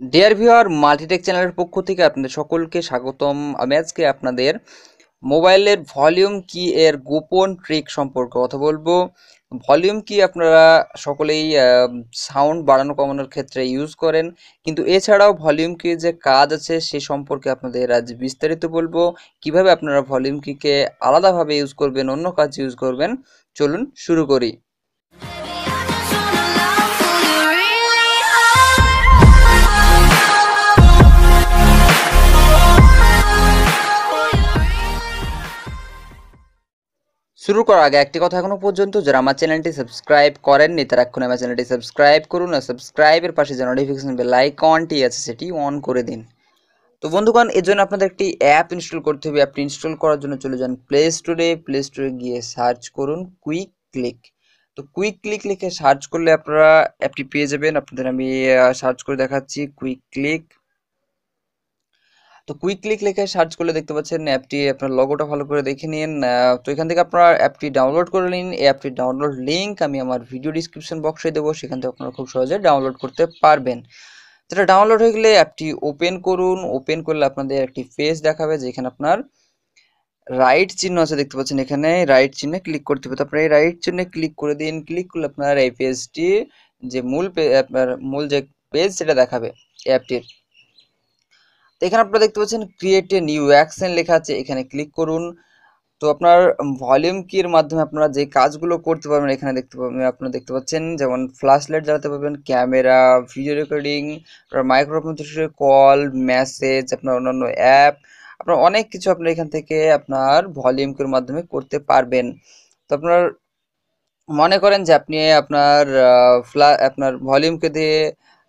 Dear viewer Multitech চ্যানেলের পক্ষ থেকে আপনাদের সকলকে স্বাগতম। আমি আজকে আপনাদের মোবাইলের ভলিউম কি এর গোপন ট্রিক সম্পর্কে কথা বলব। ভলিউম কি আপনারা সকলেই সাউন্ড বাড়ানো কমানোর ক্ষেত্রে ইউজ করেন। কিন্তু এছাড়াও ভলিউম কি যে কাজ আছে সে সম্পর্কে আপনাদের আজ বিস্তারিত বলব। কীভাবে আপনারা ভলিউম কিকে আলাদাভাবে ইউজ করবেন, অন্য কাজ ইউজ করবেন, চলুন শুরু করি। শুরু করার আগে একটি কথা এখনও পর্যন্ত, যারা আমার চ্যানেলটি সাবস্ক্রাইব করেননি, তারা এখন আমার চ্যানেলটি সাবস্ক্রাইব করুন আর সাবস্ক্রাইবের পাশে যে নোটিফিকেশন বেল আইকনটি আছে, সেটি অন করে দিন। তো বন্ধুগণ, এর জন্য আপনাদের একটি অ্যাপ ইনস্টল করতে হবে। অ্যাপটি ইনস্টল করার জন্য চলে যান প্লে স্টোরে প্লে স্টোরে গিয়ে সার্চ করুন কুইক ক্লিক তো কুইক ক্লিক লিখে সার্চ করলে আপনারা অ্যাপটি পেয়ে যাবেন। আপনাদের আমি সার্চ করে দেখাচ্ছি কুইক ক্লিক তো কুইক ক্লিক লিখে সার্চ করলে দেখতে পাচ্ছেন অ্যাপটি আপনার লগোটা ভালো করে দেখে নিন। তো এখান থেকে আপনারা অ্যাপটি ডাউনলোড করে নিন। এই অ্যাপটি ডাউনলোড লিঙ্ক আমি আমার ভিডিও ডিসক্রিপশন বক্সে দেবো, সেখান থেকে আপনারা খুব সহজে ডাউনলোড করতে পারবেন। যেটা ডাউনলোড হয়ে গেলে অ্যাপটি ওপেন করুন। ওপেন করলে আপনাদের একটি ফেস দেখাবে, যেখানে আপনার রাইট চিহ্ন আছে, দেখতে পাচ্ছেন এখানে রাইট চিহ্নে ক্লিক করতে হবে। তারপরে এই রাইট চিহ্নে ক্লিক করে দিন। ক্লিক করলে আপনার এই পেজটি যে মূল আপনার মূল যে পেজ সেটা দেখাবে অ্যাপটির এখানে আপনারা দেখতে পাচ্ছেন ক্রিয়েট এ নিউ অ্যাকশন লেখা আছে, এখানে ক্লিক করুন। তো আপনার ভলিউম কির মাধ্যমে আপনারা যে কাজগুলো করতে পারবেন, এখানে দেখতে পাবেন, আপনারা দেখতে পাচ্ছেন যেমন ফ্ল্যাশ লাইট জ্বালাতে পারবেন camera video recording microphone call message আপনার অন্যান্য অ্যাপ আপনার অনেক কিছু আপনার এখান থেকে আপনার ভলিউম কির মাধ্যমে করতে পারবেন। তো আপনার মনে করেন যে আপনি আপনার ফ্লা আপনার ভলিউমকে দিয়ে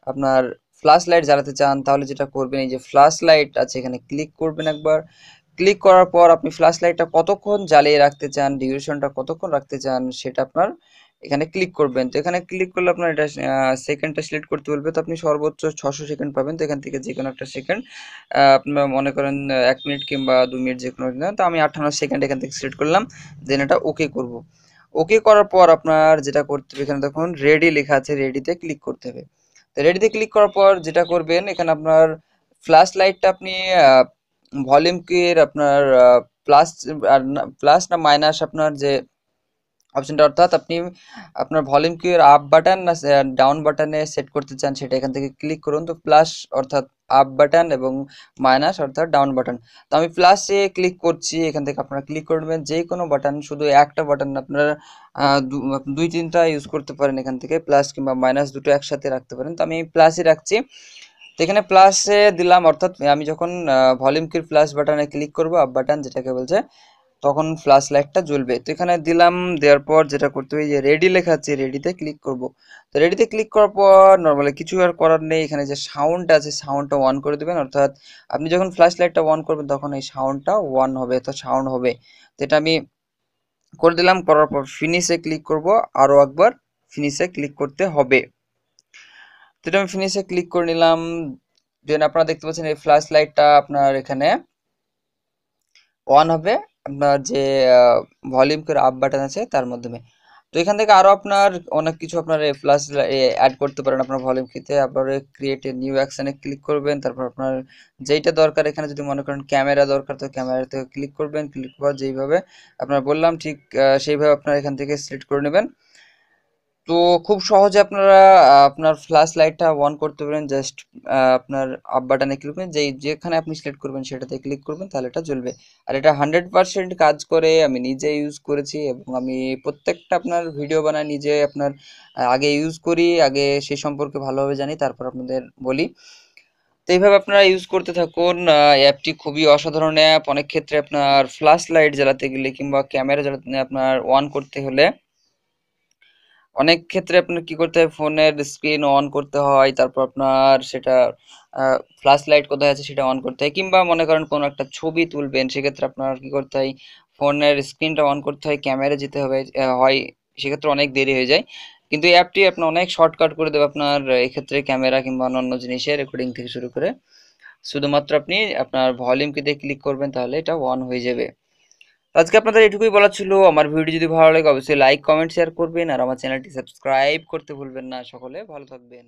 আপনার ফ্ল্যাশ লাইট জ্বালাতে চান, তাহলে যেটা করবেন, এই যে ফ্ল্যাশ লাইট আছে এখানে ক্লিক করবেন একবার। ক্লিক করার পর আপনি ফ্ল্যাশ লাইটটা কতক্ষণ জ্বালিয়ে রাখতে চান ডিউরেশনটা কতক্ষণ রাখতে চান, সেটা আপনার এখানে ক্লিক করবেন। তো এখানে ক্লিক করলে আপনার এটা সেকেন্ডটা সিলেক্ট করতে বলবে। তো আপনি সর্বোচ্চ ছশো সেকেন্ড পাবেন। তো এখান থেকে যে কোনো একটা সেকেন্ড আপনার মনে করেন এক মিনিট কিংবা দু মিনিট যে কোনো তো আমি আঠান্ন সেকেন্ড এখান থেকে সিলেক্ট করলাম। দেন এটা ওকে করব। ওকে করার পর আপনার যেটা করতে হবে, এখানে দেখুন রেডি লেখা আছে রেডিতে ক্লিক করতে হবে। রেডিতে ক্লিক করার পর যেটা করবেন, এখানে আপনার ফ্ল্যাশ লাইটটা আপনি ভলিউম কির আপনার প্লাস আর প্লাস না মাইনাস আপনার যে অপশনটা অর্থাৎ আপনি আপনার ভলিউম কির আপ বাটন না ডাউন বাটনে সেট করতে চান, সেটা এখান থেকে ক্লিক করুন। তো প্লাস অর্থাৎ আপ বাটন এবং মাইনাস অর্থাৎ ডাউন বাটন তো আমি প্লাসে ক্লিক করছি, এখান থেকে আপনারা ক্লিক করবেন যে কোনো বাটন শুধু একটা বাটন আপনারা দুই তিনটা ইউজ করতে পারেন এখান থেকে। প্লাস কিংবা মাইনাস দুটো একসাথে রাখতে পারেন। তো আমি প্লাসই রাখছি। তো এখানে প্লাসে দিলাম, অর্থাৎ আমি যখন ভলিউম কির প্লাস বাটনে ক্লিক করব আপ বাটন যেটাকে বলছে তখন ফ্ল্যাশ লাইটটা জ্বলবে। তো এখানে দিলাম, দেওয়ার পর যেটা করতে হবে যে রেডি লেখা আছে রেডিতে ক্লিক করব। তো রেডিতে ক্লিক করার পর নর্মালি কিছু আর করার নেই। এখানে যে সাউন্ড আছে সাউন্ডটা অন করে দেবেন। অর্থাৎ আপনি যখন ফ্ল্যাশ লাইটটা অন করবেন, তখন এই সাউন্ডটা ওয়ান হবে তো সাউন্ড হবে। তো এটা আমি করে দিলাম, করার পর ফিনিশে ক্লিক করব। আরও একবার ফিনিশে ক্লিক করতে হবে। তো এটা আমি ফিনিশে ক্লিক করে নিলাম। দেন আপনারা দেখতে পাচ্ছেন এই ফ্ল্যাশ লাইটটা আপনার এখানে অন হবে। আপনার যে ভলিউম করে আপ বাটন আছে তার মাধ্যমে। তো এখান থেকে আরও আপনার অনেক কিছু আপনার প্লাস অ্যাড করতে পারেন আপনার ভলিউম খেতে আপনার ক্রিয়েট এ নিউ অ্যাকশানে ক্লিক করবেন। তারপর আপনার যেইটা দরকার এখানে যদি মনে করেন ক্যামেরা দরকার, তো ক্যামেরা থেকে ক্লিক করবেন। ক্লিক করার যেইভাবে আপনার বললাম, ঠিক সেইভাবে আপনার এখান থেকে সিলেক্ট করে নেবেন। তো খুব সহজে আপনারা আপনার ফ্ল্যাশ লাইটটা অন করতে পারেন জাস্ট আপনার আপ বাটনে ক্লিক করবেন, যেই, যেখানে আপনি সিলেক্ট করবেন সেটাতে ক্লিক করবেন, তাহলে এটা জ্বলবে। আর এটা হান্ড্রেড পারসেন্ট কাজ করে, আমি নিজে ইউজ করেছি এবং আমি প্রত্যেকটা আপনার ভিডিও বানাই, নিজে আপনার আগে ইউজ করি, আগে সেই সম্পর্কে ভালোভাবে জানি, তারপর আপনাদের বলি। তো এইভাবে আপনারা ইউজ করতে থাকুন অ্যাপটি খুবই অসাধারণ অ্যাপ অনেক ক্ষেত্রে আপনার ফ্ল্যাশ লাইট জ্বালাতে গেলে কিংবা ক্যামেরা জ্বালাতে আপনার অন করতে হলে অনেক ক্ষেত্রে আপনার কি করতে হয়? ফোনের স্ক্রিন অন করতে হয়, তারপর আপনার সেটা ফ্ল্যাশ লাইট কোথায় আছে সেটা অন করতে হয়, কিংবা মনে করেন কোনো একটা ছবি তুলবেন, সেক্ষেত্রে আপনার কি করতে হয়? ফোনের স্ক্রিনটা অন করতে হয় ক্যামেরা যেতে হবে হয়, সেক্ষেত্রে অনেক দেরি হয়ে যায়। কিন্তু এই অ্যাপটি আপনার অনেক শর্টকাট করে দেবে আপনার এক্ষেত্রে ক্যামেরা কিংবা অন্যান্য জিনিসের রেকর্ডিং থেকে শুরু করে। শুধুমাত্র আপনি আপনার ভলিউমকে দিয়ে ক্লিক করবেন, তাহলে এটা অন হয়ে যাবে। আজকে আপনাদের এটুকুই বলা ছিল। আমার ভিডিও যদি ভালো লাগে, অবশ্যই লাইক কমেন্ট শেয়ার করবেন। আর আমার চ্যানেলটি সাবস্ক্রাইব করতে ভুলবেন না সকলে। ভালো থাকবেন।